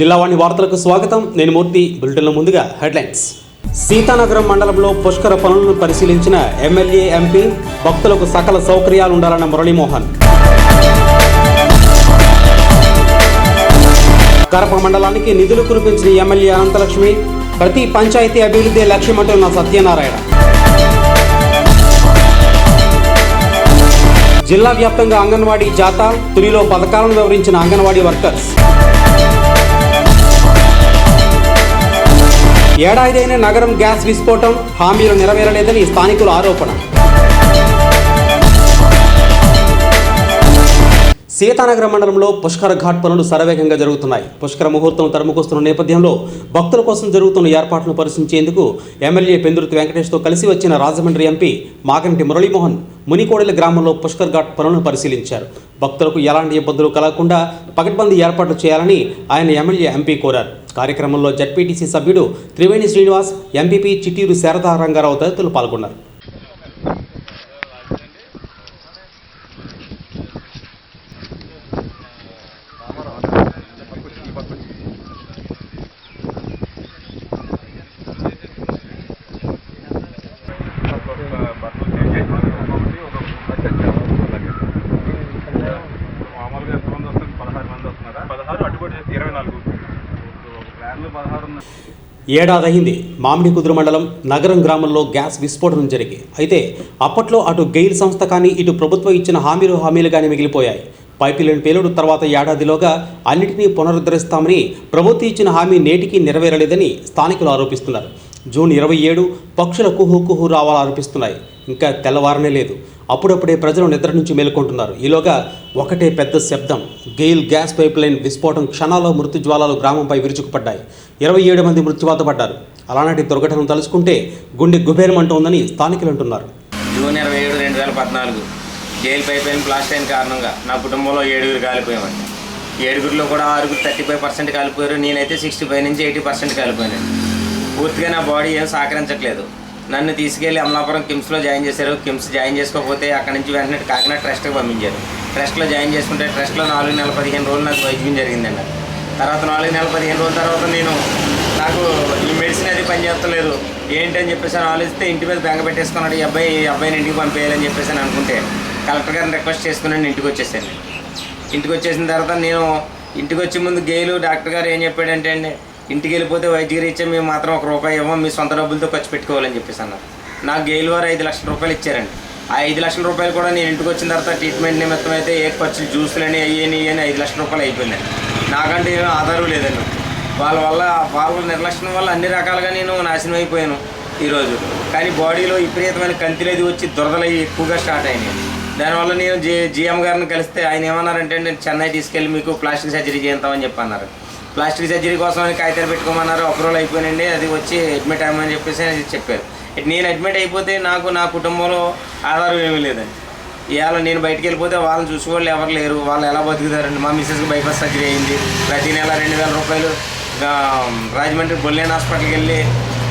జిల్లావాణి వార్తలకు స్వాగతం. నేను మూర్తి. బులెటిన్లో ముందుగా హెడ్లైన్స్. సీతానగరం మండలంలో పుష్కర పనులను పరిశీలించిన ఎమ్మెల్యే ఎంపీ భక్తులకు సకల సౌకర్యాలు ఉండాలన్న మురళీమోహన్. కరప మండలానికి నిధులు కురిపించిన ఎమ్మెల్యే అనంతలక్ష్మి ప్రతి పంచాయతీ అభివృద్ధి లక్ష్యమంటున్న సత్యనారాయణ. జిల్లా వ్యాప్తంగా అంగన్వాడీ జాతా తునిలో పథకాలను వివరించిన అంగన్వాడీ వర్కర్స్. ఏడాదైన నగరం గ్యాస్ విస్ఫోటం హామీలు నెరవేరలేదని స్థానికుల ఆరోపణ. సీతానగర మండలంలో పుష్కర ఘాట్ పనులు శరవేగంగా జరుగుతున్నాయి. పుష్కర ముహూర్తం తరుముకొస్తున్న నేపథ్యంలో భక్తుల కోసం జరుగుతున్న ఏర్పాట్లను పరిశీలించేందుకు ఎమ్మెల్యే పెందుర్తి వెంకటేష్తో కలిసి వచ్చిన రాజమండ్రి ఎంపీ మాగంటి మురళీమోహన్ మునికోడెల గ్రామంలో పుష్కర్ ఘాట్ పనులను పరిశీలించారు. భక్తులకు ఎలాంటి ఇబ్బందులు కలగకుండా పకడ్బందీ ఏర్పాట్లు చేయాలని ఆయన ఎమ్మెల్యే ఎంపీ కోరారు. కార్యక్రమంలో జడ్పీటీసీ సభ్యుడు త్రివేణి శ్రీనివాస్ ఎంపీపీ చిట్టూరు శారదా రంగారావు తదితరులు పాల్గొన్నారు మామూలుగా ఎంతమంది వస్తారు పదహారు మంది వస్తున్నారా పదహారు అడ్డుపడి ఇరవై నాలుగు ఒక ప్లాన్లో పదహారు ఉన్నాయి ఏడాదైంది మామిడి కుదురు మండలం నగరం గ్రామంలో గ్యాస్ విస్ఫోటనం జరిగి అయితే అప్పట్లో అటు గెయిల్ సంస్థ కానీ ఇటు ప్రభుత్వం ఇచ్చిన హామీలు హామీలు కానీ మిగిలిపోయాయి. పైపులైన్ పేలుడు తర్వాత ఏడాదిలోగా అన్నిటినీ పునరుద్ధరిస్తామని ప్రభుత్వం ఇచ్చిన హామీ నేటికి నెరవేరలేదని స్థానికులు ఆరోపిస్తున్నారు. జూన్ ఇరవై ఏడు పక్షుల కుహు కుహు రావాలనిపిస్తున్నాయి ఇంకా తెల్లవారనే లేదు. అప్పుడప్పుడే ప్రజలు నిద్ర నుంచి మేలుకుంటున్నారు. ఈలోగా ఒకటే పెద్ద శబ్దం. గెయిల్ గ్యాస్ పైప్ లైన్ విస్ఫోటం క్షణాల్లో మృత్యుజ్వాలాలు గ్రామంపై విరుచుకుపడ్డాయి. ఇరవై ఏడు మంది మృత్యువాత పడ్డారు. అలాంటి దుర్ఘటనను తలుచుకుంటే గుండె గుబేరమంటోందని స్థానికులు అంటున్నారు. జూన్ ఇరవై ఏడు రెండు వేల పద్నాలుగు గెయిల్ పైప్ లైన్ బ్లాస్ట్ అయిన కారణంగా నా కుటుంబంలో ఏడుగురు కాలిపోయామండి ఏడుగురిలో కూడా ఆరుగురు థర్టీ ఫైవ్ పర్సెంట్ కాలిపోయారు. నేనైతే సిక్స్టీ ఫైవ్ నుంచి ఎయిటీ పర్సెంట్ కాలిపోయాను. పూర్తిగా నా బాడీ ఏం సహకరించట్లేదు. నన్ను తీసుకెళ్ళి అమలాపురం కిమ్స్లో జాయిన్ చేశారు. కిమ్స్ జాయిన్ చేసుకోకపోతే అక్కడి నుంచి వెంటనే కాకినాడ ట్రస్ట్కి పంపించారు. ట్రస్ట్లో జాయిన్ చేసుకుంటే ట్రస్ట్లో నాలుగు నెలల పదిహేను రోజులు నాకు వైద్యం జరిగిందండి తర్వాత నాలుగు నెలల పదిహేను రోజుల తర్వాత నేను నాకు ఈ మెడిసిన్ అది పనిచేస్తలేదు ఏంటని చెప్పేసి ఆలోచిస్తే ఇంటి మీద బెంగ పెట్టేసుకున్నాడు. ఈ అబ్బాయి ఈ అబ్బాయిని ఇంటికి పంపేయాలని చెప్పేసి అని అనుకుంటే కలెక్టర్ గారిని రిక్వెస్ట్ చేసుకుని నేను ఇంటికి వచ్చేసాను. ఇంటికి వచ్చేసిన తర్వాత నేను ఇంటికి వచ్చే ముందు గేలు డాక్టర్ గారు ఏం చెప్పాడంటే అండి ఇంటికి వెళ్ళిపోతే వైద్య రీత్యా మేము మాత్రం ఒక రూపాయి ఇవ్వం మీ సొంత డబ్బులతో ఖర్చు పెట్టుకోవాలని చెప్పేసి అన్నారు. నాకు గేలు వారు ఐదు లక్షల రూపాయలు ఇచ్చారండి. ఆ ఐదు లక్షల రూపాయలు కూడా నేను ఇంటికి వచ్చిన తర్వాత ట్రీట్మెంట్ నిమిత్తం అయితే ఏ ఖర్చులు జ్యూసులని అయ్యని అని ఐదు లక్షల రూపాయలు అయిపోయిందండి. నాకంటే ఏమీ ఆధారం లేదండి. వాళ్ళ వల్ల వాళ్ళ నిర్లక్ష్యం వల్ల అన్ని రకాలుగా నేను నాశనం అయిపోయాను ఈరోజు. కానీ బాడీలో విపరీతమైన కంతిలేది వచ్చి దురదలు ఎక్కువగా స్టార్ట్ అయినాయి. దానివల్ల నేను జీ జిఎం గారిని కలిస్తే ఆయన ఏమన్నారంటే నేను చెన్నై తీసుకెళ్ళి మీకు ప్లాస్టిక్ సర్జరీ చేస్తామని చెప్పి అన్నారు ప్లాస్టిక్ సర్జరీ కోసం కాగితాలు పెట్టుకోమన్నారు. ఒక రోజు అయిపోయినండి. అది వచ్చి అడ్మిట్ అయ్యమని చెప్పేసి అని చెప్పారు. నేను అడ్మిట్ అయిపోతే నాకు నా కుటుంబంలో ఆధారం ఏమీ లేదండి. ఇవాళ నేను బయటికి వెళ్ళిపోతే వాళ్ళని చూసుకోవాలి ఎవరు లేరు. వాళ్ళు ఎలా బతుకుతారండి? మా మిస్సెస్కి బైపాస్ సర్జరీ అయింది. ప్రతి నెల రెండు వేల రూపాయలు రాజమండ్రి బొల్లేన్ హాస్పిటల్కి వెళ్ళి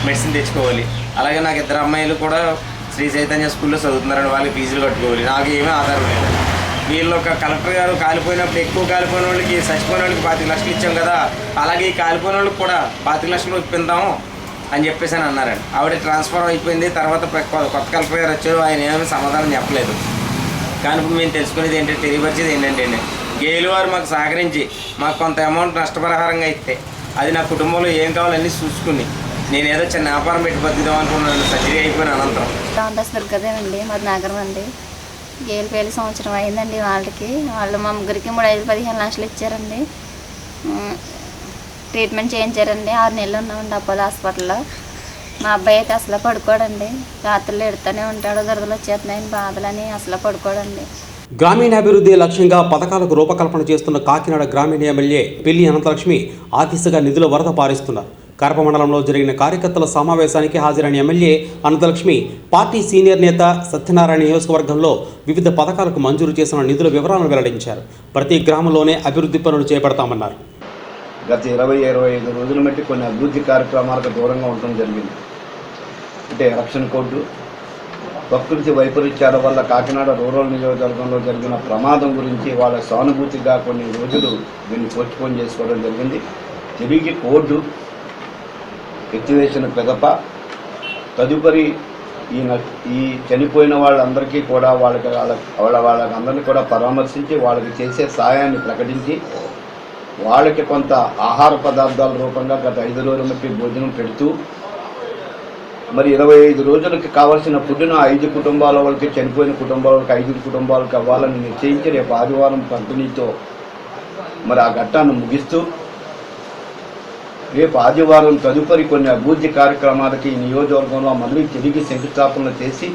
మెడిసిన్ తెచ్చుకోవాలి. అలాగే నాకు ఇద్దరు అమ్మాయిలు కూడా శ్రీ చైతన్య స్కూల్లో చదువుతున్నారండి. వాళ్ళకి ఫీజులు కట్టుకోవాలి. నాకు ఏమీ ఆధారం లేదు. వీళ్ళు ఒక కలెక్టర్ గారు కాలిపోయినప్పుడు ఎక్కువ కాలిపోయిన వాళ్ళకి చచ్చిపోయిన వాళ్ళకి పాతిక లక్షలు ఇచ్చాం కదా అలాగే ఈ కాలిపోయిన వాళ్ళకి కూడా పాతిక లక్షలు ఇప్పిందాము అని చెప్పేసి అని అన్నారండి. ఆవిడ ట్రాన్స్ఫర్ అయిపోయింది తర్వాత కొత్త కలెక్టర్ గారు వచ్చారు ఆయన ఏమీ సమాధానం చెప్పలేదు. కానీ మేము తెలుసుకునేది ఏంటంటే తెలియపరిచేది ఏంటంటే గేలు వారు మాకు సహకరించి మాకు కొంత అమౌంట్ నష్టపరిహారంగా ఇస్తే అది నా కుటుంబంలో ఏం కావాలని చూసుకుని నేను ఏదో చిన్న వ్యాపారం పెట్టి బతుకుదాం అనుకున్నాను సర్జరీ అయిపోయిన అనంతరం. రామదాస్ దుర్గదేవండి మాది నాగరం అండి. గేలు పేలు సంవత్సరం అయిందండి వాళ్ళకి. వాళ్ళు మా ముగ్గురికి మూడు ఐదు పదిహేను లక్షలు ఇచ్చారండి. ట్రీట్మెంట్ చేయించారండి. ఆరు నెలలు ఉన్నామండి అపోలో హాస్పిటల్లో. మా అబ్బాయి అయితే అసలు పడుకోడండి. రాత్రులు ఎడుతూనే ఉంటాడు. దొరదలు వచ్చేస్తున్నాయని బాధలని అసలు పడుకోడండి. గ్రామీణాభివృద్ధి లక్ష్యంగా పథకాలకు రూపకల్పన చేస్తున్న కాకినాడ గ్రామీణ ఎమ్మెల్యే పెళ్ళి అనంతలక్ష్మి ఆఫీసుగా నిధుల వరద పారిస్తున్నారు. కరప మండలంలో జరిగిన కార్యకర్తల సమావేశానికి హాజరైన ఎమ్మెల్యే అనంతలక్ష్మి పార్టీ సీనియర్ నేత సత్యనారాయణ నియోజకవర్గంలో వివిధ పథకాలకు మంజూరు చేసిన నిధుల వివరాలను వెల్లడించారు. ప్రతి గ్రామంలోనే అభివృద్ధి పనులు చేపడతామన్నారు. గత ఇరవై ఇరవై ఐదు రోజుల మట్టి కొన్ని అభివృద్ధి కార్యక్రమాలకు దూరంగా ఉండడం జరిగింది. అంటే ఎలక్షన్ కోడ్డు ప్రకృతి వైపరీత్యాల వల్ల కాకినాడ రూరల్ నియోజకవర్గంలో జరిగిన ప్రమాదం గురించి వాళ్ళ సానుభూతిగా కొన్ని రోజులు దీన్ని పోస్ట్పోన్ చేసుకోవడం జరిగింది. తిరిగి కోర్టు ఎత్తివేసిన పెదప. తదుపరి ఈ న- ఈ చనిపోయిన వాళ్ళందరికీ కూడా వాళ్ళకి వాళ్ళ వాళ్ళ వాళ్ళకి అందరినీ కూడా పరామర్శించి వాళ్ళకి చేసే సహాయాన్ని ప్రకటించి వాళ్ళకి కొంత ఆహార పదార్థాల రూపంగా గత ఐదు రోజుల భోజనం పెడుతూ మరి ఇరవై ఐదు రోజులకి కావాల్సిన ఫుడ్ను ఐదు కుటుంబాల వాళ్ళకి చనిపోయిన కుటుంబాల వాళ్ళకి ఐదు కుటుంబాలకు అవ్వాలని నిశ్చయించి రేపు ఆదివారం పంపిణీతో మరి ఆ ఘట్టాన్ని ముగిస్తూ రేపు ఆదివారం తదుపరి కొన్ని అభివృద్ధి కార్యక్రమాలకి ఈ నియోజకవర్గంలో మళ్ళీ తిరిగి శంకుస్థాపన చేసి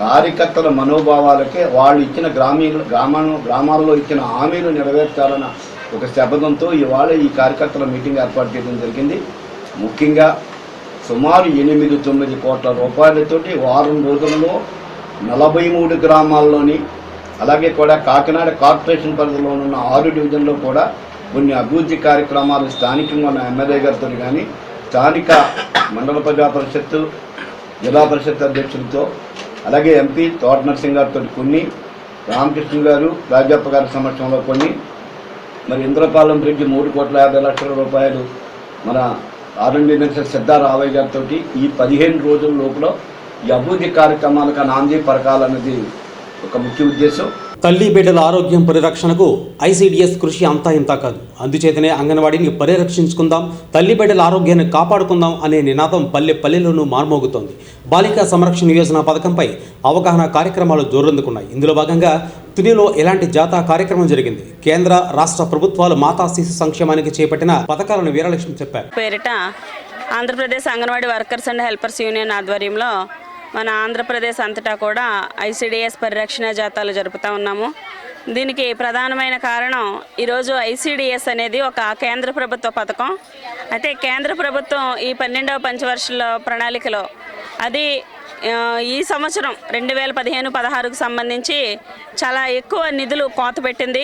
కార్యకర్తల మనోభావాలకే వాళ్ళు ఇచ్చిన గ్రామీణ గ్రామాల గ్రామాల్లో ఇచ్చిన హామీలు నెరవేర్చాలన్న ఒక శబ్దంతో ఇవాళ ఈ కార్యకర్తల మీటింగ్ ఏర్పాటు చేయడం జరిగింది. ముఖ్యంగా సుమారు ఎనిమిది తొమ్మిది కోట్ల రూపాయలతోటి వారం రోజుల్లో నలభై మూడు గ్రామాల్లోని అలాగే కూడా కాకినాడ కార్పొరేషన్ పరిధిలో ఉన్న ఆరు డివిజన్లో కూడా కొన్ని అభివృద్ధి కార్యక్రమాలు స్థానికంగా ఉన్న ఎమ్మెల్యే గారితో కానీ స్థానిక మండల ప్రజా పరిషత్తు జిల్లా పరిషత్ అధ్యక్షులతో అలాగే ఎంపీ తోట నరసింగ్ గారితో కొన్ని రామకృష్ణ గారు రాజప్ప గారి సమక్షంలో కొన్ని. మరి ఇంద్రపాలెం బ్రిడ్జ్ మూడు కోట్ల యాభై లక్షల రూపాయలు మన ఆర్ఎండి మినిస్టర్ సిద్ధారావయ్య గారితో ఈ పదిహేను రోజుల లోపల ఈ అభివృద్ధి కార్యక్రమాలకు నాంది పరకాలన్నది ఒక ముఖ్య ఉద్దేశం. తల్లి బిడ్డల ఆరోగ్యం పరిరక్షణకు ఐసీడీఎస్ కృషి అంతా ఇంతా కాదు. అందుచేతనే అంగన్వాడీని పరిరక్షించుకుందాం తల్లి బిడ్డల ఆరోగ్యాన్ని కాపాడుకుందాం అనే నినాదం పల్లె పల్లెలోనూ మార్మోగుతోంది. బాలికా సంరక్షణ యోజన పథకంపై అవగాహన కార్యక్రమాలు జోరందుకున్నాయి. ఇందులో భాగంగా తునిలో ఎలాంటి జాతా కార్యక్రమం జరిగింది? కేంద్ర రాష్ట్ర ప్రభుత్వాలు మాతా శిశు సంక్షేమానికి చేపట్టిన పథకాలను వీరలక్ష్మి చెప్పారు. పేరిట Andhra Pradesh anganwadi workers and helpers union ఆధ్వర్యంలో మన ఆంధ్రప్రదేశ్ అంతటా కూడా ఐసీడీఎస్ పరిరక్షణ జాతాలు జరుపుతూ ఉన్నాము. దీనికి ప్రధానమైన కారణం ఈరోజు ఐసీడీఎస్ అనేది ఒక కేంద్ర ప్రభుత్వ పథకం. అయితే కేంద్ర ప్రభుత్వం ఈ పన్నెండవ పంచవర్షాల ప్రణాళికలో అది ఈ సంవత్సరం రెండు వేల పదిహేను పదహారుకు సంబంధించి చాలా ఎక్కువ నిధులు కోత పెట్టింది.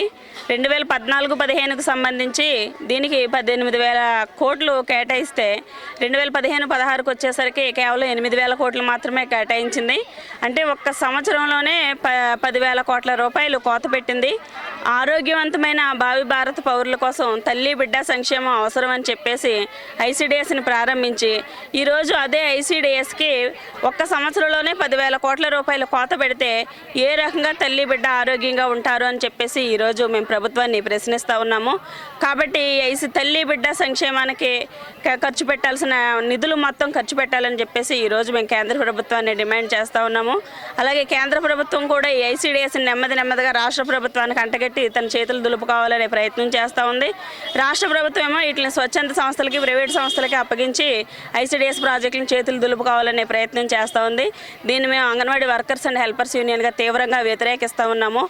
రెండు వేల పద్నాలుగు పదిహేనుకు సంబంధించి దీనికి పద్దెనిమిది వేల కోట్లు కేటాయిస్తే రెండు వేల పదిహేను పదహారుకు వచ్చేసరికి కేవలం ఎనిమిది వేల కోట్లు మాత్రమే కేటాయించింది. అంటే ఒక్క సంవత్సరంలోనే ప పదివేల కోట్ల రూపాయలు కోత పెట్టింది. ఆరోగ్యవంతమైన భావి భారత పౌరుల కోసం తల్లి బిడ్డ సంక్షేమం అవసరం అని చెప్పేసి ఐసీడిఎస్ని ప్రారంభించి ఈరోజు అదే ఐసీడిఎస్కి ఒక్క సంవత్సరంలోనే పదివేల కోట్ల రూపాయలు కోత పెడితే ఏ రకంగా తల్లి బిడ్డ ఆరోగ్యంగా ఉంటారు అని చెప్పేసి ఈరోజు మేము ప్రభుత్వాన్ని ప్రశ్నిస్తూ ఉన్నాము. కాబట్టి ఐసి తల్లి బిడ్డ సంక్షేమానికి ఖర్చు పెట్టాల్సిన నిధులు మొత్తం ఖర్చు పెట్టాలని చెప్పేసి ఈరోజు మేము కేంద్ర ప్రభుత్వాన్ని డిమాండ్ చేస్తూ ఉన్నాము. అలాగే కేంద్ర ప్రభుత్వం కూడా ఈ ఐసీడీఎస్ నెమ్మది నెమ్మదిగా రాష్ట్ర ప్రభుత్వానికి అంటగట్టి తన చేతులు దులుపుకోవాలనే ప్రయత్నం చేస్తూ ఉంది. రాష్ట్ర ప్రభుత్వం ఏమో వీటిని స్వచ్ఛంద సంస్థలకి ప్రైవేట్ సంస్థలకి అప్పగించి ఐసీడీఎస్ ప్రాజెక్టులను చేతులు దులుపుకోవాలనే ప్రయత్నం చేస్తూ ఉంది. దీన్ని మేము అంగన్వాడీ వర్కర్స్ అండ్ హెల్పర్స్ యూనియన్గా తీవ్రంగా వ్యతిరేకిస్తూ ఉన్నాము.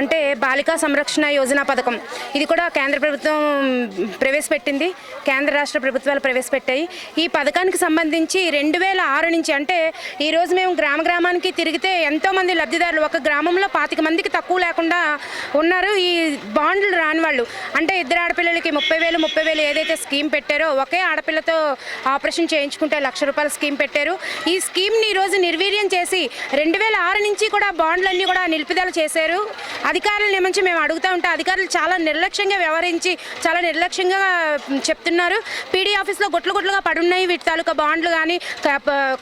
అంటే బాలికా సంరక్షణ యోజన పథకం. ఇది కూడా కేంద్ర ప్రభుత్వం ప్రవేశపెట్టింది. కేంద్ర రాష్ట్ర ప్రభుత్వాలు ప్రవేశపెట్టాయి. ఈ పథకానికి సంబంధించి రెండు వేల ఆరు నుంచి అంటే ఈరోజు మేము గ్రామ గ్రామానికి తిరిగితే ఎంతోమంది లబ్ధిదారులు ఒక గ్రామంలో పాతిక మందికి తక్కువ లేకుండా ఉన్నారు. ఈ బాండ్లు రాని వాళ్ళు. అంటే ఇద్దరు ఆడపిల్లలకి ముప్పై వేలు ముప్పై వేలు ఏదైతే స్కీమ్ పెట్టారో ఒకే ఆడపిల్లతో ఆపరేషన్ చేయించుకుంటే లక్ష రూపాయల స్కీమ్ పెట్టారు. ఈ స్కీమ్ని ఈరోజు నిర్వీర్యం చేసి రెండు వేల ఆరు నుంచి కూడా బాండ్లన్నీ కూడా నిలుపుదల చేశారు. అధికారుల నుంచి మేము అడుగుతూ ఉంటే. అధికారులు చాలా నిర్లక్ష్యంగా వ్యవహరించి చాలా నిర్లక్ష్యంగా చెప్తున్నారు. పీడీ ఆఫీస్లో గుట్లు గుట్లుగా పడున్నాయి. వీటి తాలూకా బాండ్లు కానీ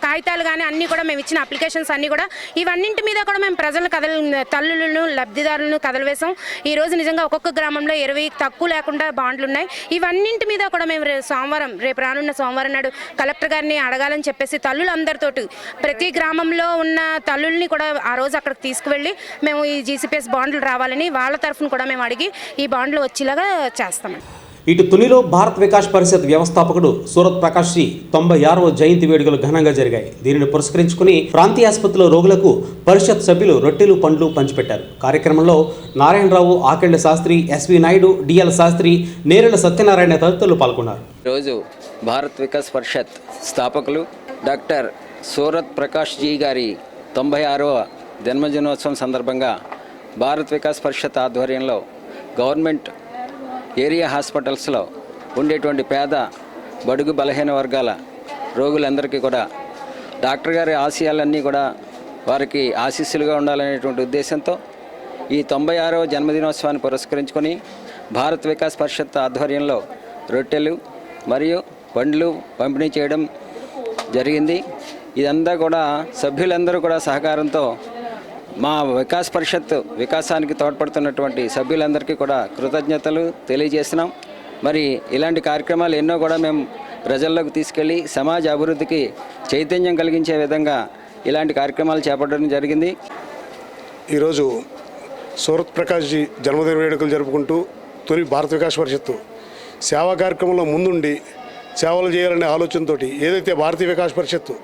కాగితాలు కానీ అన్నీ కూడా మేము ఇచ్చిన అప్లికేషన్స్ అన్నీ కూడా ఇవన్నింటి మీద కూడా మేము ప్రజలు కదలు తల్లులను లబ్ధిదారులను కదలవేశాం. ఈ రోజు నిజంగా ఒక్కొక్క గ్రామంలో ఇరవై తక్కువ లేకుండా బాండ్లు ఉన్నాయి ఇవన్నింటి మీద కూడా మేము సోమవారం రేపు రానున్న సోమవారం నాడు కలెక్టర్ గారిని అడగాలని చెప్పేసి తల్లులందరితోటి ప్రతి గ్రామంలో ఉన్న తల్లుల్ని కూడా ఆ రోజు అక్కడికి తీసుకువెళ్ళి మేము ఈ జీసీపీఎస్ బాండ్లు రావాలని వాళ్ళ తరఫున కూడా మేము అడిగి ఈ బాండ్లు వచ్చేలాగా చేస్తాం. ఇటు తునిలో భారత్ వికాస్ పరిషత్ వ్యవస్థాపకుడు సూరత్ ప్రకాష్ శ్రీ తొంభై ఆరవ జయంతి వేడుకలు ఘనంగా జరిగాయి. దీనిని పురస్కరించుకుని ప్రాంతీయ ఆసుపత్రిలో రోగులకు పరిషత్ సభ్యులు రొట్టెలు పండ్లు పంచిపెట్టారు. కార్యక్రమంలో నారాయణరావు ఆకెళ్ళ శాస్త్రి ఎస్వి నాయుడు డిఎల్ శాస్త్రి నేరెల సత్యనారాయణ తదితరులు పాల్గొన్నారు. ఈరోజు భారత్ వికాస్ పరిషత్ స్థాపకులు డాక్టర్ సూరత్ ప్రకాష్ జీ గారి తొంభై ఆరవ జన్మదినోత్సవం సందర్భంగా భారత్ వికాస్ పరిషత్ ఆధ్వర్యంలో గవర్నమెంట్ ఏరియా హాస్పిటల్స్లో ఉండేటువంటి పేద బడుగు బలహీన వర్గాల రోగులందరికీ కూడా డాక్టర్ గారి ఆశయాలన్నీ కూడా వారికి ఆశీస్సులుగా ఉండాలనేటువంటి ఉద్దేశంతో ఈ తొంభై ఆరవ జన్మదినోత్సవాన్ని పురస్కరించుకొని భారత్ వికాస్ పరిషత్ ఆధ్వర్యంలో రొట్టెలు మరియు పండ్లు పంపిణీ చేయడం జరిగింది. ఇదంతా కూడా సభ్యులందరూ కూడా సహకారంతో మా వికాస్ పరిషత్ వికాసానికి తోడ్పడుతున్నటువంటి సభ్యులందరికీ కూడా కృతజ్ఞతలు తెలియజేస్తున్నాం. మరి ఇలాంటి కార్యక్రమాలు ఎన్నో కూడా మేము ప్రజల్లోకి తీసుకెళ్ళి సమాజ అభివృద్ధికి చైతన్యం కలిగించే విధంగా ఇలాంటి కార్యక్రమాలు చేపట్టడం జరిగింది. ఈరోజు సూరత్ ప్రకాష్జీ జన్మదిన వేడుకలు జరుపుకుంటూ తొలి భారత వికాస్ పరిషత్తు సేవా కార్యక్రమంలో ముందుండి సేవలు చేయాలనే ఆలోచనతోటి ఏదైతే భారతీయ వికాస్ పరిషత్తు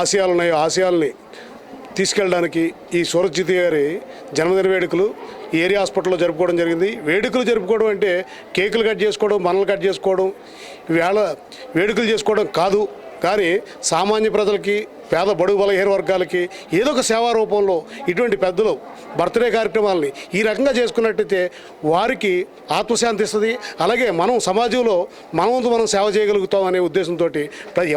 ఆశయాలు ఉన్నాయో ఆశయాల్ని తీసుకెళ్ళడానికి ఈ సూరజ్జిత్ గారి జన్మదిన వేడుకలు ఏరియా హాస్పిటల్లో జరుపుకోవడం జరిగింది. వేడుకలు జరుపుకోవడం అంటే కేకులు కట్ చేసుకోవడం మనలు కట్ చేసుకోవడం వేళ వేడుకలు చేసుకోవడం కాదు. కానీ సామాన్య ప్రజలకి పేద బడుగు బలహీన వర్గాలకి ఏదో ఒక సేవా రూపంలో ఇటువంటి పెద్దలు బర్త్డే కార్యక్రమాలని ఈ రకంగా చేసుకున్నట్టయితే వారికి ఆత్మశాంతి ఇస్తుంది. అలాగే మనం సమాజంలో మనవంతు మనం సేవ చేయగలుగుతాం అనే ఉద్దేశంతో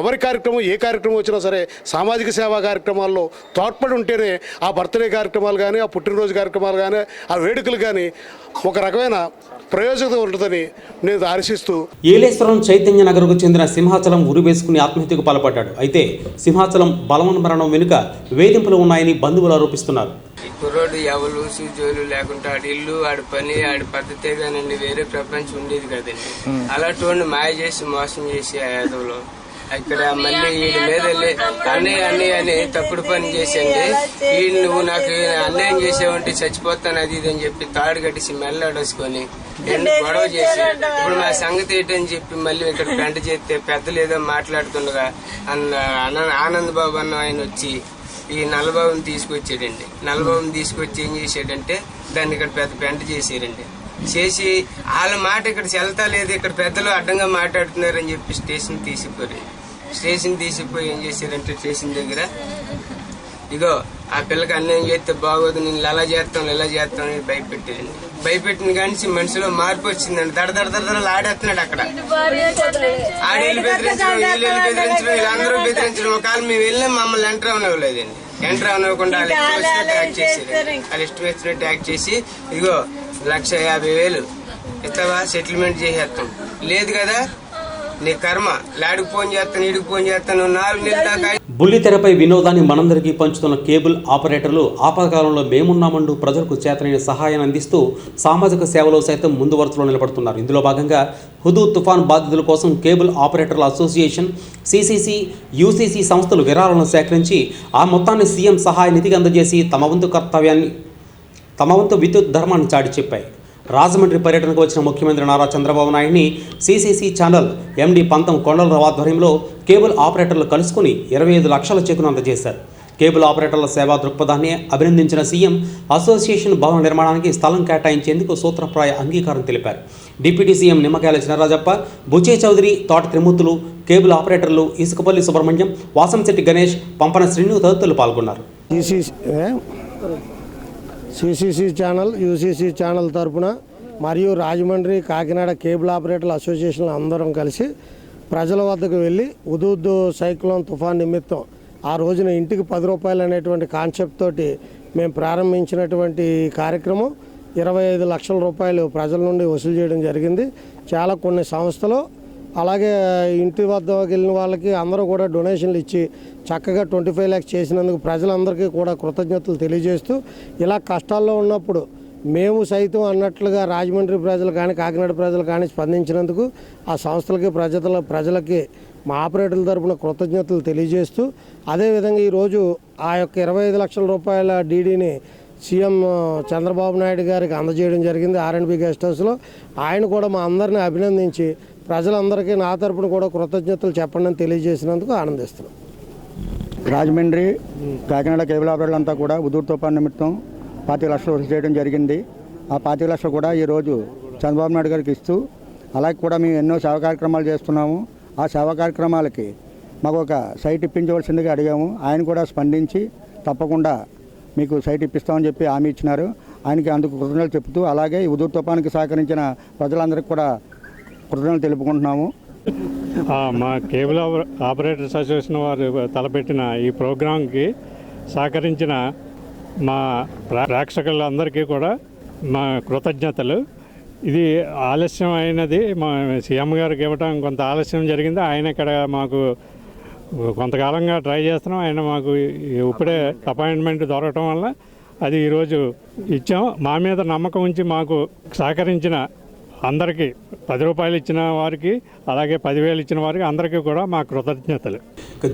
ఎవరి కార్యక్రమం ఏ కార్యక్రమం వచ్చినా సరే సామాజిక సేవా కార్యక్రమాల్లో తోడ్పడి ఉంటేనే ఆ బర్త్డే కార్యక్రమాలు కానీ ఆ పుట్టినరోజు కార్యక్రమాలు కానీ ఆ వేడుకలు కానీ ఒక రకమైన ప్రయోజకత ఉంటుందని నేను ఆశిస్తూ ఏలేశ్వరం చైతన్య నగర్కు చెందిన సింహాచలం ఉరివేసుకుని ఆత్మహత్యకు పాల్పడ్డాడు. అయితే సింహాచలం బలవన్ మరణం వెనుక వేధింపులు ఉన్నాయని బంధువులు ఆరోపిస్తున్నారు. ఈ కుర్రోడు ఎవరు సూచోలు లేకుండా ఆడి ఇల్లు ఆడి పని ఆడి పద్ధతే కానండి వేరే ప్రపంచం ఉండేది కదండి. అలాంటి మాయ చేసి మోసం చేసి ఆ యాదవ్లో. ఇక్కడ మళ్ళీ వీడి మీద వెళ్ళి అన్నయ్య అన్నయ్య అని తప్పుడు పని చేసింది. వీడు నువ్వు నాకు అన్యాయం చేసావంటే చచ్చిపోతాను అది ఇది అని చెప్పి తాడు కట్టేసి మెల్లడేసుకొని రెండు గొడవ చేసి ఇప్పుడు మా సంగతి ఏంటని చెప్పి మళ్ళీ ఇక్కడ పెంట చేస్తే పెద్దలు ఏదో మాట్లాడుతుండగా అన్న ఆనంద్ బాబు అన్న ఆయన వచ్చి ఈ నల్లబాబుని తీసుకొచ్చాడండి. నల్లబాబుని తీసుకొచ్చి ఏం చేశాడంటే దాన్ని ఇక్కడ పెద్ద పెంట చేసారండి చేసి వాళ్ళ మాట ఇక్కడ చెల్తా లేదు ఇక్కడ పెద్దలు అడ్డంగా మాట్లాడుతున్నారని చెప్పి స్టేషన్ తీసిపోయారు. స్టేషన్ తీసిపోయి ఏం చేశారంటే స్టేషన్ దగ్గర ఇగో ఆ పిల్లకి అన్యాయం చేస్తే బాగోదు నేను ఇలా చేస్తాను ఇలా చేస్తాను అని భయపెట్టారండి భయపెట్టిన కానీ మనిషిలో మార్పు వచ్చిందండి. దడ దడ ఆడేస్తున్నాడు అక్కడ. ఆడేళ్ళు బెదిరించడం వీళ్ళు బెదిరించడం వీళ్ళందరూ బెదిరించడం. ఒకవేళ మేము వెళ్ళినా మమ్మల్ని ఎంటర్ అవనివ్వలేదండి. ఎంటర్ అవనివ్వకుండా వాళ్ళు ఇష్టం వచ్చినట్టు యాక్ట్ చేశారు. వాళ్ళు ఇష్టం వచ్చినట్టు యాక్ట్ చేసి ఇదిగో లక్ష యాభై వేలు. ఇస్తావా? సెటిల్మెంట్ చేసేస్తాం. లేదు కదా? నీ కర్మ. లాడికి ఫోన్ చేస్తాను ఇడికి ఫోన్ చేస్తాను నాలుగు నెలల దాకా బుల్లితెరపై వినోదాన్ని మనందరికీ పంచుతున్న కేబుల్ ఆపరేటర్లు ఆపదకాలంలో మేమున్నామంటూ ప్రజలకు చేతనైన సహాయాన్ని అందిస్తూ సామాజిక సేవలో సైతం ముందు వరుసలో నిలబడుతున్నారు. ఇందులో భాగంగా హుదూ తుఫాన్ బాధితుల కోసం కేబుల్ ఆపరేటర్ల అసోసియేషన్ సిసిసి యూసీసీ సంస్థలు విరాళాలను సేకరించి ఆ మొత్తాన్ని సీఎం సహాయ నిధికి అందజేసి తమ వంతు కర్తవ్యాన్ని తమ వంతు విద్యుత్ ధర్మాన్ని చాటి చెప్పాయి రాజమండ్రి పర్యటనకు వచ్చిన ముఖ్యమంత్రి నారా చంద్రబాబు నాయుడిని సీసీసీ ఛానల్ ఎండి పంతం కొండలరావు ఆధ్వర్యంలో కేబుల్ ఆపరేటర్లు కలుసుకుని ఇరవై ఐదు లక్షల చెక్కును అందజేశారు. కేబుల్ ఆపరేటర్ల సేవా దృక్పథాన్ని అభినందించిన సీఎం అసోసియేషన్ భవన నిర్మాణానికి స్థలం కేటాయించేందుకు సూత్రప్రాయ అంగీకారం తెలిపారు. డిప్యూటీ సీఎం నిమ్మకాయల చినరాజప్ప బుచ్చే చౌదరి తోట త్రిమూర్తులు కేబుల్ ఆపరేటర్లు ఇసుకపల్లి సుబ్రహ్మణ్యం వాసంశెట్టి గణేష్ పంపన శ్రీను తదితరులు పాల్గొన్నారు. సిసిసి ఛానల్ యూసీసీ ఛానల్ తరపున మరియు రాజమండ్రి కాకినాడ కేబుల్ ఆపరేటర్ల అసోసియేషన్ అందరం కలిసి ప్రజల వద్దకు వెళ్ళి ఉదూద్దు సైక్లోన్ తుఫాన్ నిమిత్తం ఆ రోజున ఇంటికి పది రూపాయలు అనేటువంటి కాన్సెప్ట్ తోటి మేము ప్రారంభించినటువంటి కార్యక్రమం ఇరవై ఐదు లక్షల రూపాయలు ప్రజల నుండి వసూలు చేయడం జరిగింది. చాలా కొన్ని సంస్థలు అలాగే ఇంటి వద్ద వెళ్ళిన వాళ్ళకి అందరూ కూడా డొనేషన్లు ఇచ్చి చక్కగా ట్వంటీ ఫైవ్ ల్యాక్స్ చేసినందుకు ప్రజలందరికీ కూడా కృతజ్ఞతలు తెలియజేస్తూ ఇలా కష్టాల్లో ఉన్నప్పుడు మేము సైతం అన్నట్లుగా రాజమండ్రి ప్రజలు కానీ కాకినాడ ప్రజలు కానీ స్పందించినందుకు ఆ సంస్థలకి ప్రజల ప్రజలకి మా ఆపరేటర్ల తరపున కృతజ్ఞతలు తెలియజేస్తూ అదేవిధంగా ఈరోజు ఆ యొక్క ఇరవై ఐదు లక్షల రూపాయల డీడీని సీఎం చంద్రబాబు నాయుడు గారికి అందజేయడం జరిగింది. ఆర్ఎండ్బి గెస్ట్ హౌస్లో ఆయన కూడా మా అందరిని అభినందించి ప్రజలందరికీ నా తరపున కూడా కృతజ్ఞతలు చెప్పండి అని తెలియజేసినందుకు ఆనందిస్తున్నాం. రాజమండ్రి కాకినాడ కేబుల్ ఆపరేటర్లు అంతా కూడా ఉదూర్ తుఫాన్ నిమిత్తం పాతిక లక్షలు వసూలు చేయడం జరిగింది. ఆ పాతిక లక్షలు కూడా ఈరోజు చంద్రబాబు నాయుడు గారికి ఇస్తూ అలాగే కూడా మేము ఎన్నో సేవా కార్యక్రమాలు చేస్తున్నాము. ఆ సేవా కార్యక్రమాలకి మాకు ఒక సైట్ ఇప్పించవలసిందిగా అడిగాము. ఆయన కూడా స్పందించి తప్పకుండా మీకు సైట్ ఇప్పిస్తామని చెప్పి హామీ ఇచ్చినారు. ఆయనకి అందుకు కృతజ్ఞతలు చెప్తూ అలాగే ఈ ఉదూర్ తుఫాన్కి సహకరించిన ప్రజలందరికీ కూడా కృతజ్ఞతలు తెలుపుకుంటున్నాము. మా కేబుల్ ఆపరేటర్స్ అసోసియేషన్ వారు తలపెట్టిన ఈ ప్రోగ్రాంకి సహకరించిన మా ప్రేక్షకులందరికీ కూడా మా కృతజ్ఞతలు. ఇది ఆలస్యం అయినది మా సీఎం గారికి ఇవ్వటం కొంత ఆలస్యం జరిగింది. ఆయన ఇక్కడ మాకు కొంతకాలంగా ట్రై చేస్తున్నాం. ఆయన మాకు ఇప్పుడే అపాయింట్మెంట్ దొరకటం వల్ల అది ఈరోజు ఇచ్చాం. మా మీద నమ్మకం ఉంచి మాకు సహకరించిన అందరికీ పది రూపాయలు ఇచ్చిన వారికి అలాగే పదివేలు ఇచ్చిన వారికి అందరికీ కూడా మా కృతజ్ఞతలు.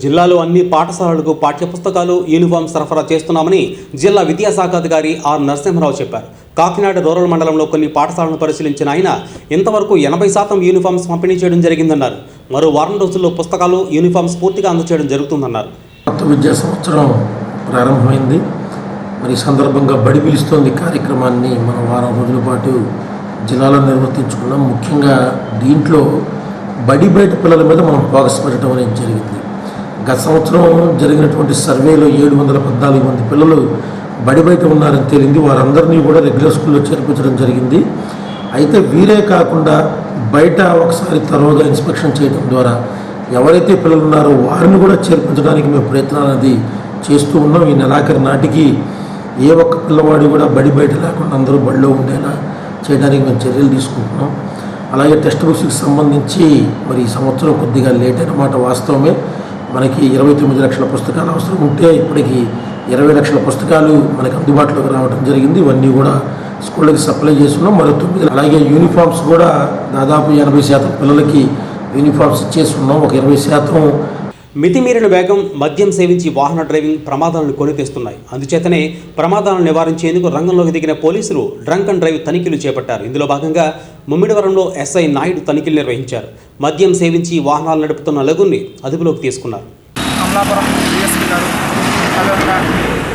జిల్లాలో అన్ని పాఠశాలలకు పాఠ్యపుస్తకాలు యూనిఫామ్ సరఫరా చేస్తున్నామని జిల్లా విద్యాశాఖ అధికారి ఆర్ నరసింహరావు చెప్పారు. కాకినాడ రూరల్ మండలంలో కొన్ని పాఠశాలను పరిశీలించిన ఆయన ఇంతవరకు ఎనభై శాతం యూనిఫామ్స్ పంపిణీ చేయడం జరిగిందన్నారు. మరో వారం రోజుల్లో పుస్తకాలు యూనిఫామ్స్ పూర్తిగా అందచేయడం జరుగుతుందన్నారు. కొత్త విద్యా సంవత్సరం ప్రారంభమైంది. మరి సందర్భంగా బడి పిలుస్తోంది కార్యక్రమాన్ని. మనం వారం రోజుల పాటు జిల్లాలో నిర్వర్తించుకున్నాం. ముఖ్యంగా దీంట్లో బడి బయట పిల్లల మీద మనం ఫోకస్ పెట్టడం అనేది జరిగింది. గత సంవత్సరం జరిగినటువంటి సర్వేలో ఏడు వందల పద్నాలుగు మంది పిల్లలు బడి బయట ఉన్నారని తేలింది. వారందరినీ కూడా రెగ్యులర్ స్కూల్లో చేర్పించడం జరిగింది. అయితే వీరే కాకుండా బయట ఒకసారి తరువుగా ఇన్స్పెక్షన్ చేయడం ద్వారా ఎవరైతే పిల్లలు ఉన్నారో వారిని కూడా చేర్పించడానికి మేము ప్రయత్నాలు అనేది చేస్తూ ఉన్నాం. ఈ నెలాఖరి నాటికి ఏ ఒక్క పిల్లవాడు కూడా బడి బయట లేకుండా అందరూ బడిలో ఉండేలా చేయడానికి మేము చర్యలు తీసుకుంటున్నాం. అలాగే టెక్స్ట్ బుక్స్కి సంబంధించి మరి ఈ సంవత్సరం కొద్దిగా లేట్ అయినమాట వాస్తవమే. మనకి ఇరవై తొమ్మిది లక్షల పుస్తకాలు అవసరం ఉంటే ఇప్పటికి ఇరవై లక్షల పుస్తకాలు మనకి అందుబాటులోకి రావడం జరిగింది. ఇవన్నీ కూడా స్కూళ్ళకి సప్లై చేస్తున్నాం. మరో తొమ్మిది అలాగే యూనిఫామ్స్ కూడా దాదాపు ఎనభై శాతం పిల్లలకి యూనిఫామ్స్ ఇచ్చేస్తున్నాం ఒక ఇరవై శాతం మితిమీరిన వేగం మద్యం సేవించి వాహన డ్రైవింగ్ ప్రమాదాలను కొని తెస్తున్నాయి అందుచేతనే ప్రమాదాలను నివారించేందుకు రంగంలోకి దిగిన పోలీసులు డ్రంక్ అండ్ డ్రైవ్ తనిఖీలు చేపట్టారు. ఇందులో భాగంగా ముమ్మిడివరంలో ఎస్ఐ నాయుడు తనిఖీలు నిర్వహించారు. మద్యం సేవించి వాహనాలు నడుపుతున్న లఘుని అదుపులోకి తీసుకున్నారు. అమలాపురం డిఎస్పీ గారు అదేవిధంగా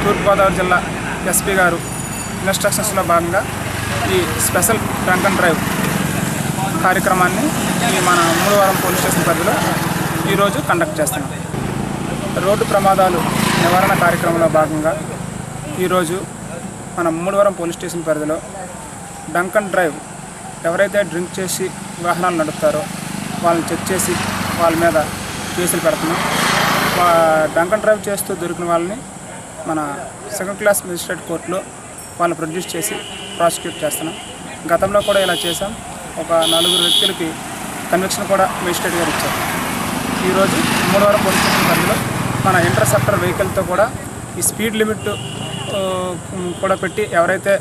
తూర్పుగోదావరి జిల్లా ఎస్పీ గారు ఇన్స్ట్రక్షన్స్లో భాగంగా ఈ స్పెషల్ డ్రంక్ అండ్ డ్రైవ్ కార్యక్రమాన్ని మన మూడవరం పోలీస్ స్టేషన్ పరిధిలో ఈరోజు కండక్ట్ చేస్తున్నాం. రోడ్డు ప్రమాదాలు నివారణ కార్యక్రమంలో భాగంగా ఈరోజు మన మూడవరం పోలీస్ స్టేషన్ పరిధిలో డంకన్ డ్రైవ్ ఎవరైతే డ్రింక్ చేసి వాహనాలు నడుపుతారో వాళ్ళని చెక్ చేసి వాళ్ళ మీద కేసులు పెడుతున్నాం. డంకన్ డ్రైవ్ చేస్తూ దొరికిన వాళ్ళని మన సెకండ్ క్లాస్ మెజిస్ట్రేట్ కోర్టులో వాళ్ళని ప్రొడ్యూస్ చేసి ప్రాసిక్యూట్ చేస్తున్నాం. గతంలో కూడా ఇలా చేసాం ఒక నలుగురు వ్యక్తులకి కన్విక్షన్ కూడా మెజిస్ట్రేట్ గారు ఇచ్చారు. ఈరోజు మూడవరం పోలీస్ స్టేషన్ పరిధిలో మన ఇంటర్సెప్టర్ వెహికల్తో కూడా ఈ స్పీడ్ లిమిట్ కూడా పెట్టి ఎవరైతే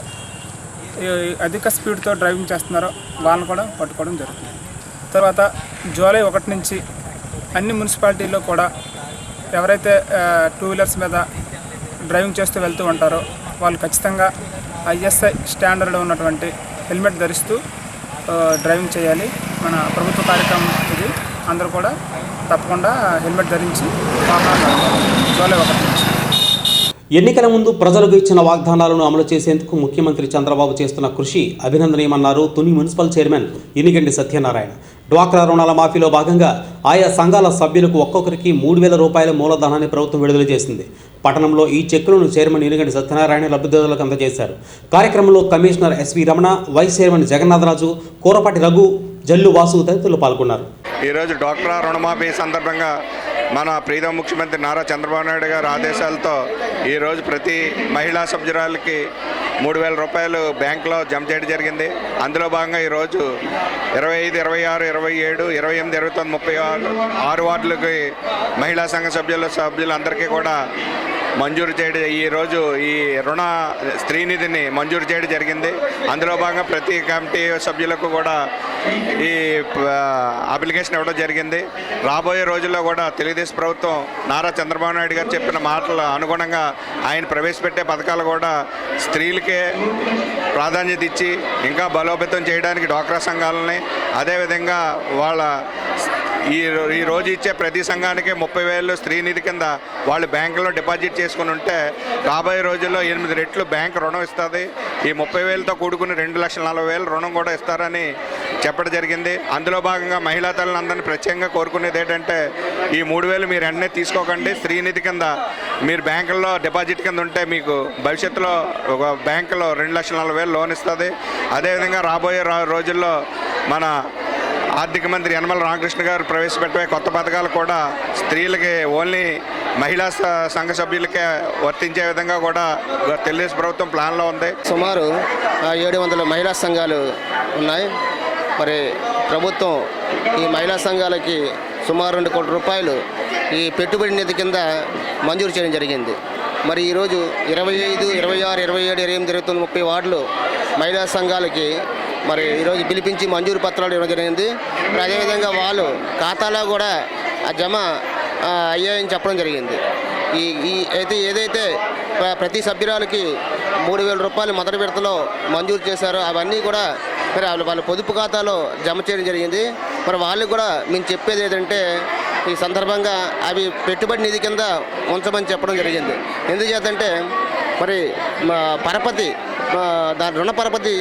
అధిక స్పీడ్తో డ్రైవింగ్ చేస్తున్నారో వాళ్ళని కూడా పట్టుకోవడం జరుగుతుంది. తర్వాత జూలై ఒకటి నుంచి అన్ని మున్సిపాలిటీల్లో కూడా ఎవరైతే టూ వీలర్స్ మీద డ్రైవింగ్ చేస్తూ వెళ్తూ ఉంటారో వాళ్ళు ఖచ్చితంగా ఐఎస్ఐ స్టాండర్డ్ ఉన్నటువంటి హెల్మెట్ ధరిస్తూ డ్రైవింగ్ చేయాలి. మన ప్రభుత్వ కార్యక్రమం ఇది. అందరూ కూడా తప్పకుండా హెల్మెట్ ధరించి వాహనాలు నడపాలి. ఒకటి. నుంచి ఎన్నికల ముందు ప్రజలకు ఇచ్చిన వాగ్దానాలను అమలు చేసేందుకు ముఖ్యమంత్రి చంద్రబాబు చేస్తున్న కృషి అభినందనీయమన్నారు తుని మున్సిపల్ చైర్మన్ ఇనిగండి సత్యనారాయణ. డ్వాక్రా రుణాల మాఫీలో భాగంగా ఆయా సంఘాల సభ్యులకు ఒక్కొక్కరికి మూడు వేల రూపాయల మూలధనాన్ని ప్రభుత్వం విడుదల చేసింది. పట్టణంలో ఈ చెక్కులను చైర్మన్ ఇనిగండి సత్యనారాయణ లబ్ధిదారులకు అందజేశారు. కార్యక్రమంలో commissioner SV Ramana vice chairman Jagannatharaju Kurapati Raghu Jallu Vasu తదితరులు పాల్గొన్నారు. ఈరోజు డ్వాక్రా రుణమాఫీ సందర్భంగా మన ప్రీతం ముఖ్యమంత్రి నారా చంద్రబాబు నాయుడు గారి ఆదేశాలతో ఈరోజు ప్రతి మహిళా సభ్యురాలకి మూడు వేల రూపాయలు బ్యాంకులో జమ చేయడం జరిగింది. అందులో భాగంగా ఈరోజు ఇరవై ఐదు ఇరవై ఆరు ఇరవై ఏడు ఇరవై ఎనిమిది ఇరవై తొమ్మిది ముప్పై ఆరు ఆరు వార్డులకి మహిళా సంఘ సభ్యుల సభ్యులందరికీ కూడా మంజూరు చేయడం ఈరోజు ఈ రుణ స్త్రీనిధిని మంజూరు చేయడం జరిగింది. అందులో భాగంగా ప్రతి కమిటీ సభ్యులకు కూడా ఈ అప్లికేషన్ ఇవ్వడం జరిగింది. రాబోయే రోజుల్లో కూడా తెలుగుదేశం ప్రభుత్వం నారా చంద్రబాబు నాయుడు గారు చెప్పిన మాటల అనుగుణంగా ఆయన ప్రవేశపెట్టే పథకాలు కూడా స్త్రీలకే ప్రాధాన్యత ఇచ్చి ఇంకా బలోపేతం చేయడానికి డ్వాక్రా సంఘాలని అదేవిధంగా వాళ్ళ ఈ ఈ రోజు ఇచ్చే ప్రతి సంఘానికి ముప్పై వేలు స్త్రీనిధి కింద వాళ్ళు బ్యాంకులో డిపాజిట్ చేసుకుని ఉంటే రాబోయే రోజుల్లో ఎనిమిది రెట్లు బ్యాంక్ రుణం ఇస్తుంది. ఈ ముప్పై వేలతో కూడుకుని రెండు లక్షల నలభై వేలు రుణం కూడా ఇస్తారని చెప్పడం జరిగింది. అందులో భాగంగా మహిళా తల్లిని ప్రత్యేకంగా కోరుకునేది ఏంటంటే ఈ మూడు వేలు మీరు వెంటనే తీసుకోకండి. స్త్రీనిధి కింద మీరు బ్యాంకుల్లో డిపాజిట్ కింద ఉంటే మీకు భవిష్యత్తులో ఒక బ్యాంకులో రెండు లక్షల నలభై వేలు లోన్ ఇస్తుంది. అదేవిధంగా రాబోయే రోజుల్లో మన ఆర్థిక మంత్రి యనమల రామకృష్ణ గారు ప్రవేశపెట్టే కొత్త పథకాలు కూడా స్త్రీలకి ఓన్లీ మహిళా సంఘ సభ్యులకే వర్తించే విధంగా కూడా తెలుగుదేశం ప్రభుత్వం ప్లాన్లో ఉంది. సుమారు ఏడు వందల మహిళా సంఘాలు ఉన్నాయి. మరి ప్రభుత్వం ఈ మహిళా సంఘాలకి సుమారు రెండు కోట్ల రూపాయలు ఈ పెట్టుబడి నిధి కింద మంజూరు చేయడం జరిగింది. మరి ఈరోజు ఇరవై ఐదు ఇరవై ఆరు ఇరవై ఏడు ఇరవై ఎనిమిది ఇరవై తొమ్మిది ముప్పై వార్డులు మహిళా సంఘాలకి మరి ఈరోజు పిలిపించి మంజూరు పత్రాలు ఇవ్వడం జరిగింది. మరి అదేవిధంగా వాళ్ళు ఖాతాలో కూడా ఆ జమ అయ్యాయని చెప్పడం జరిగింది. ఈ ఈ అయితే ఏదైతే ప్రతి సభ్యురాలకి మూడు వేల రూపాయలు మొదటి విడతలో మంజూరు చేశారో అవన్నీ కూడా మరి వాళ్ళ వాళ్ళ పొదుపు ఖాతాలో జమ చేయడం జరిగింది. మరి వాళ్ళు కూడా మేము చెప్పేది ఏంటంటే ఈ సందర్భంగా అవి పెట్టుబడి నిధి కింద ఉంచమని చెప్పడం జరిగింది. ఎందుచేతంటే మరి మా పరపతి దాని రుణ పరపతి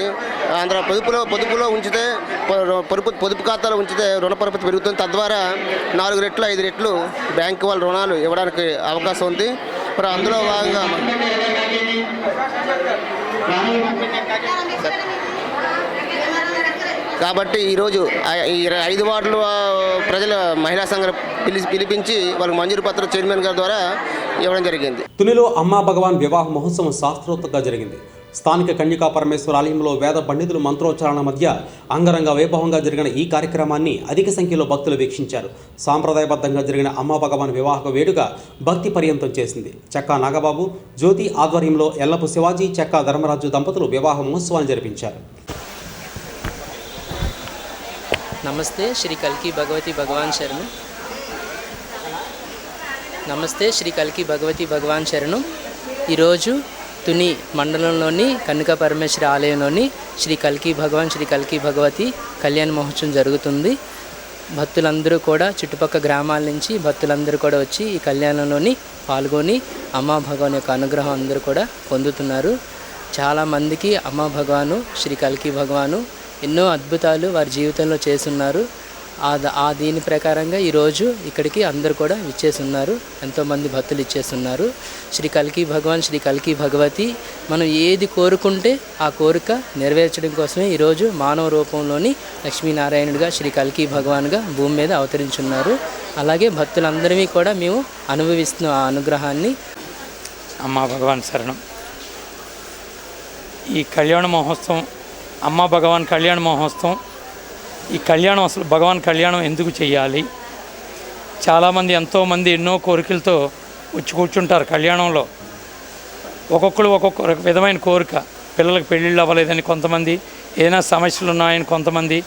ఆంధ్ర పొదుపులో పొదుపులో ఉంచితే పొదుపు పొదుపు ఖాతాలో ఉంచితే రుణ పరపతి పెరుగుతుంది. తద్వారా నాలుగు రెట్లు ఐదు రెట్లు బ్యాంకు వాళ్ళ రుణాలు ఇవ్వడానికి అవకాశం ఉంది. మరి అందులో భాగంగా కాబట్టి ఈరోజు ఐదు వార్డులు ప్రజల మహిళా సంఘం పిలిచి పిలిపించి వాళ్ళకి మంజూరు పత్రం చైర్మన్ గారి ద్వారా ఇవ్వడం జరిగింది. తునిలో అమ్మా భగవాన్ వివాహ మహోత్సవం శాస్త్రోక్తంగా జరిగింది. స్థానిక కన్యకా పరమేశ్వర ఆలయంలో వేద పండితులు మంత్రోచ్చారణ మధ్య అంగరంగ వైభవంగా జరిగిన ఈ కార్యక్రమాన్ని అధిక సంఖ్యలో భక్తులు వీక్షించారు. సాంప్రదాయబద్ధంగా జరిగిన అమ్మా భగవాన్ వివాహక వేడుక భక్తి పర్యంతం చేసింది. చెక్కా నాగబాబు జ్యోతి ఆధ్వర్యంలో ఎల్లపు శివాజీ చెక్కా ధర్మరాజు దంపతులు వివాహ మహోత్సవాన్ని జరిపించారు. నమస్తే శ్రీ కల్కి భగవతి భగవాన్ శరణు. నమస్తే శ్రీ కల్కి భగవతి భగవాన్ శరణు. ఈరోజు తుని మండలంలోని కనక పరమేశ్వరి ఆలయంలోని శ్రీ కల్కి భగవాన్ శ్రీ కల్కి భగవతి కళ్యాణ మహోత్సవం జరుగుతుంది. భక్తులందరూ కూడా చుట్టుపక్కల గ్రామాల నుంచి భక్తులందరూ కూడా వచ్చి ఈ కళ్యాణంలోని పాల్గొని అమ్మా భగవాన్ యొక్క అనుగ్రహం అందరూ కూడా పొందుతున్నారు. చాలామందికి అమ్మా భగవాను శ్రీ కల్కి భగవాను ఎన్నో అద్భుతాలు వారి జీవితంలో చేస్తున్నారు. ఆ దీని ప్రకారంగా ఈరోజు ఇక్కడికి అందరూ కూడా ఇచ్చేస్తున్నారు ఎంతోమంది భక్తులు ఇచ్చేస్తున్నారు శ్రీ కల్కి భగవాన్ శ్రీ కల్కి భగవతి మనం ఏది కోరుకుంటే ఆ కోరిక నెరవేర్చడం కోసమే ఈరోజు మానవ రూపంలోని లక్ష్మీనారాయణుడిగా శ్రీ కల్కి భగవాన్గా భూమి మీద అవతరించున్నారు. అలాగే భక్తులందరినీ కూడా మేము అనుభవిస్తున్న ఆ అనుగ్రహాన్ని అమ్మ భగవాన్ శరణం. ఈ కళ్యాణ మహోత్సవం అమ్మ భగవాన్ కళ్యాణ మహోత్సవం ఈ కళ్యాణం అసలు భగవాన్ కళ్యాణం ఎందుకు చేయాలి చాలామంది ఎంతోమంది ఎన్నో కోరికలతో వచ్చి కూర్చుంటారు కళ్యాణంలో. ఒక్కొక్కరు ఒక్కొక్క విధమైన కోరిక. పిల్లలకు పెళ్ళిళ్ళు అవ్వలేదని కొంతమంది ఏదైనా సమస్యలు ఉన్నాయని కొంతమంది.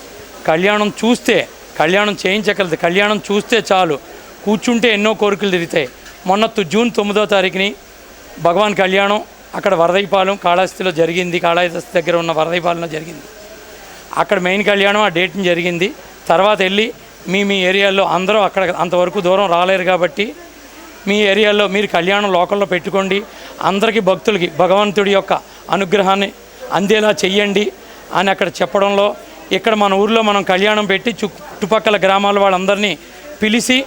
కళ్యాణం చూస్తే కళ్యాణం చేయించగలదు. కళ్యాణం చూస్తే చాలు. కూర్చుంటే ఎన్నో కోరికలు తిరుగుతాయి. మొన్న తు- జూన్ తొమ్మిదో తారీఖుని భగవాన్ కళ్యాణం అక్కడ వరదైపాలెం కాళహస్తిలో జరిగింది. కాళహస్తి దగ్గర ఉన్న వరదైపాలెంలో జరిగింది. అక్కడ మెయిన్ కళ్యాణం ఆ డేట్ని జరిగింది. తర్వాత వెళ్ళి మీ మీ ఏరియాలో అందరూ అక్కడ అంతవరకు దూరం రాలేరు కాబట్టి మీ ఏరియాలో మీరు కళ్యాణం లోకల్లో పెట్టుకోండి. అందరికీ భక్తులకి భగవంతుడి యొక్క అనుగ్రహాన్ని అందేలా చెయ్యండి అని అక్కడ చెప్పడంలో ఇక్కడ మన ఊర్లో మనం కళ్యాణం పెట్టి చుట్టుపక్కల గ్రామాల వాళ్ళందరినీ పిలిచి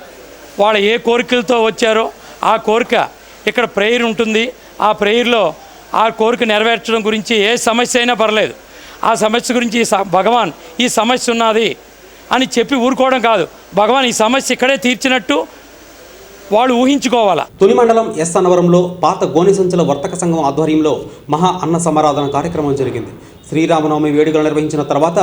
వాళ్ళ ఏ కోరికలతో వచ్చారో ఆ కోరిక ఇక్కడ ప్రేయర్ ఉంటుంది. ఆ ప్రేయర్లో ఆ కోరిక నెరవేర్చడం గురించి ఏ సమస్య అయినా పర్లేదు. ఆ సమస్య గురించి భగవాన్ ఈ సమస్య ఉన్నది అని చెప్పి ఊరుకోవడం కాదు. భగవాన్ ఈ సమస్య ఇక్కడే తీర్చినట్టు వాళ్ళు ఊహించుకోవాలా? తుని మండలం ఎస్ అన్నవరంలో పాత గోనె సంచుల వర్తక సంఘం ఆధ్వర్యంలో మహా అన్న సమారాధన కార్యక్రమం జరిగింది. శ్రీరామనవమి వేడుకలు నిర్వహించిన తర్వాత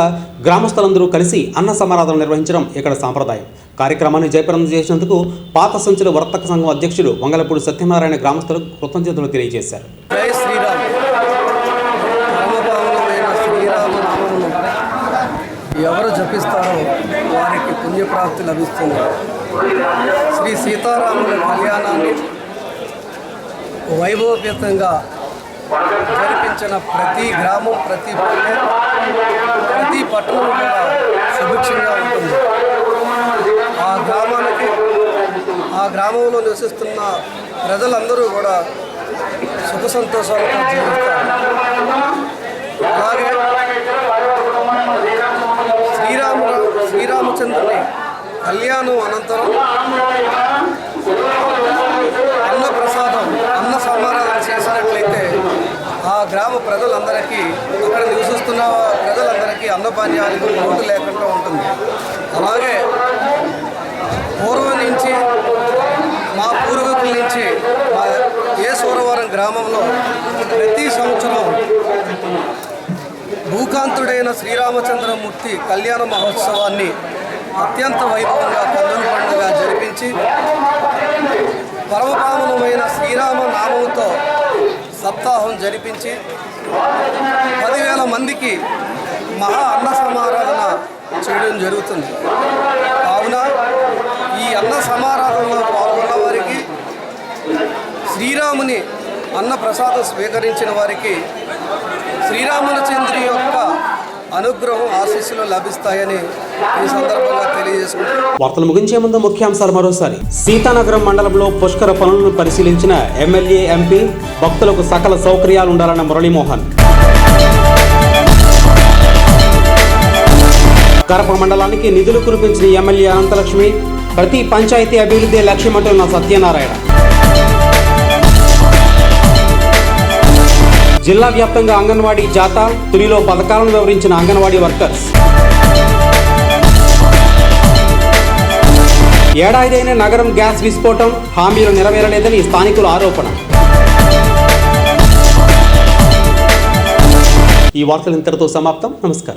గ్రామస్తులందరూ కలిసి అన్న సమారాధన నిర్వహించడం ఇక్కడ సాంప్రదాయం. కార్యక్రమాన్ని జయప్రదం చేసినందుకు పాత సంచుల వర్తక సంఘం అధ్యక్షుడు వంగలపూడి సత్యనారాయణ గ్రామస్తులకు కృతజ్ఞతలు తెలియజేశారు జై శ్రీరామ్ రామభావనమైన శ్రీరామనామమును ఎవరు జపిస్తారో వారికి పుణ్యప్రాప్తి లభిస్తుంది. శ్రీ సీతారాముల కళ్యాణాన్ని వైభవపేతంగా జరిపించిన ప్రతి గ్రామం ప్రతి పల్లె ప్రతి పట్టణం కూడా సుభిక్షంగా ఉంటుంది. ఆ గ్రామానికి ఆ గ్రామంలో నివసిస్తున్న ప్రజలందరూ కూడా సుఖ సంతోషాలతో జీవిస్తారు. అలాగే శ్రీరాము శ్రీరామచంద్రుని కళ్యాణం అనంతరం అన్న ప్రసాదం అన్న సమారాధన చేసినట్లయితే ఆ గ్రామ ప్రజలందరికీ అక్కడ నివసిస్తున్న ప్రజలందరికీ అన్నపానీయాలకు లోటు లేకుండా ఉంటుంది. అలాగే పూర్వం నుంచి మా పూర్వీకుల నుంచి మా ఏ సూరవరం గ్రామంలో ప్రతి సంవత్సరం భూకాంతుడైన శ్రీరామచంద్రమూర్తి కళ్యాణ మహోత్సవాన్ని అత్యంత వైభవంగా కన్నుల పండుగ జరిపించి పరమపావనమైన శ్రీరామ నామంతో సప్తాహం జరిపించి పదివేల మందికి మహా అన్న సమారాధన చేయడం జరుగుతుంది. కావున ఈ అన్న సమారాధనలో పాల్గొన్న వారికి శ్రీరాముని అన్న ప్రసాదం స్వీకరించిన వారికి శ్రీరామచంద్రి యొక్క అనుగ్రహం ఆశీస్సులు లభిస్తాయని ఈ సందర్భంగా తెలియజేసుకుంటున్నాను వార్తలు ముగించే ముందు ముఖ్యాంశాలు మరోసారి. సీతానగరం మండలంలో పుష్కర పనులను పరిశీలించిన ఎమ్మెల్యే ఎంపీ భక్తులకు సకల సౌకర్యాలు ఉండాలన్న మురళీమోహన్. కరప మండలానికి నిధులు కురిపించిన ఎమ్మెల్యే అనంతలక్ష్మి ప్రతి పంచాయతీ అభివృద్ధి లక్ష్యమంటున్న సత్యనారాయణ. జిల్లా వ్యాప్తంగా అంగన్వాడీ జాతా తునిలో పథకాలను వివరించిన అంగన్వాడీ వర్కర్స్. ఏడాదిైన నగరం గ్యాస్ విస్ఫోటం హామీలు నెరవేరలేదని స్థానికుల ఆరోపణ. ఈ వార్తలు ఇంతటితో సమాప్తం. నమస్కారం.